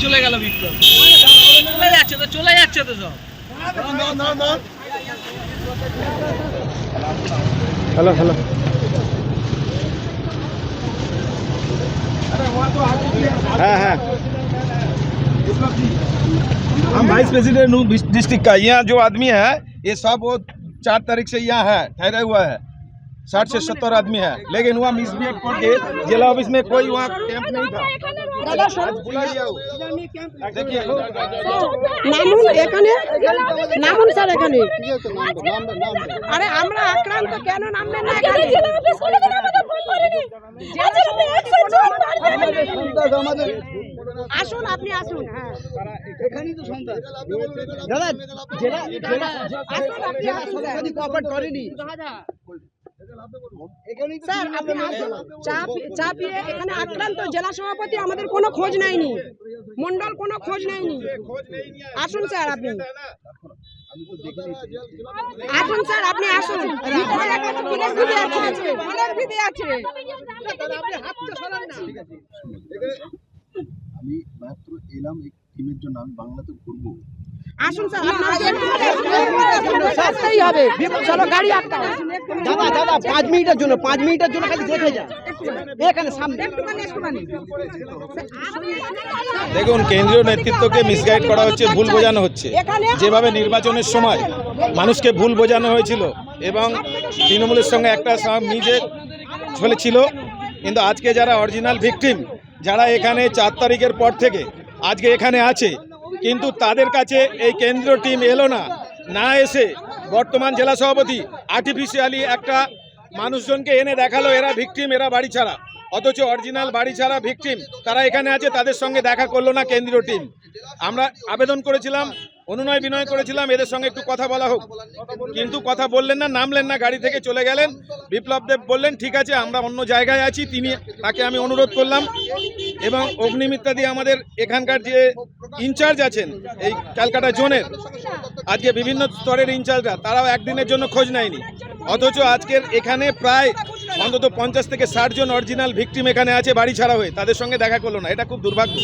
চলে গেল বিপ্লব চলে যাচ্ছে তো চলে যাচ্ছে তো সব। Hello hello. হ্যাঁ हाँ हम वाइस प्रेसिडेंट हूँ डिस्ट्रिक्ट का यहाँ जो आदमी है ये सब वो चार तारीख से यहाँ है ठहरा हुआ है साठ से सत्तर आदमी है लेकिन वहाँ मिसबिहेव करके जिला ऑफिस में कोई वहाँ कैंप नहीं था आज बुला लिया वो। देखिए নামুন এখানে নামুন স্যার এখানে আরে আমরা আক্রান্ত কেন নামবেন না এখানে আসুন আপনি আসুন হ্যাঁ। দাদা জেলা জেলা আসুন আপনি আসুন স্যার। স্যার আপনি আসুন। চাপ এখানে আক্রান্ত জেলা সভাপতি আমাদের কোনো খোঁজ নেয়নি। মন্ডল কোনো খোঁজ নেয়নি। আসুন স্যার আপনি। আসুন স্যার আপনি আসুন। আছে। আমি মাত্র এলাম এই টিমের জন্য আমি বাংলাতে ঘুরবো। আসুন স্যার আসতেই হবে। চলো গাড়ি আটকাও। দাদা দাদা পাঁচ মিনিটের জন্য পাঁচ মিনিটের জন্য খালি দেখে যা এখানে সামনে। একটুখানি একটুখানি। দেখুন কেন্দ্রীয় নেতৃত্বকে মিসগাইড করা হচ্ছে ভুল বোঝানো হচ্ছে। যেভাবে নির্বাচনের সময় মানুষকে ভুল বোঝানো হয়েছিল এবং তৃণমূলের সঙ্গে একটা সা- নিজে চলেছিল কিন্তু আজকে যারা অরিজিনাল ভিকটিম যারা এখানে চার তারিখের পর থেকে আজকে এখানে আছে, কিন্তু তাদের কাছে এই কেন্দ্রীয় টিম এলো না। না এসে বর্তমান জেলা সভাপতি আর্টিফিশিয়ালি একটা মানুষজনকে এনে দেখাল, এরা ভিকটিম এরা বাড়ি ছাড়া। অথচ অরিজিনাল বাড়ি ছাড়া ভিকটিম তারা এখানে আছে, তাদের সঙ্গে দেখা করল না কেন্দ্রীয় টিম আমরা আবেদন করেছিলাম অনুনয় বিনয় করেছিলাম, এদের সঙ্গে একটু কথা বলা হোক। কিন্তু কথা বললেন না, নামলেন না, গাড়ি থেকে চলে গেলেন। বিপ্লব দেব বললেন, ঠিক আছে, আমরা অন্য জায়গায় আছি, তিনি তাকে আমি অনুরোধ করলাম। এবং অগ্নিমিত্রা দিয়ে আমাদের এখানকার যে ইনচার্জ আছেন, এই ক্যালকাটা জোনের, আজকে বিভিন্ন স্তরের ইনচার্জরা, তারাও একদিনের জন্য খোঁজ নেয়নি। অথচ আজকের এখানে প্রায় অন্তত পঞ্চাশ থেকে ষাট জন অরিজিনাল ভিকটিম এখানে আছে বাড়ি ছাড়া হয়ে, তাদের সঙ্গে দেখা করল না, এটা খুব দুর্ভাগ্য।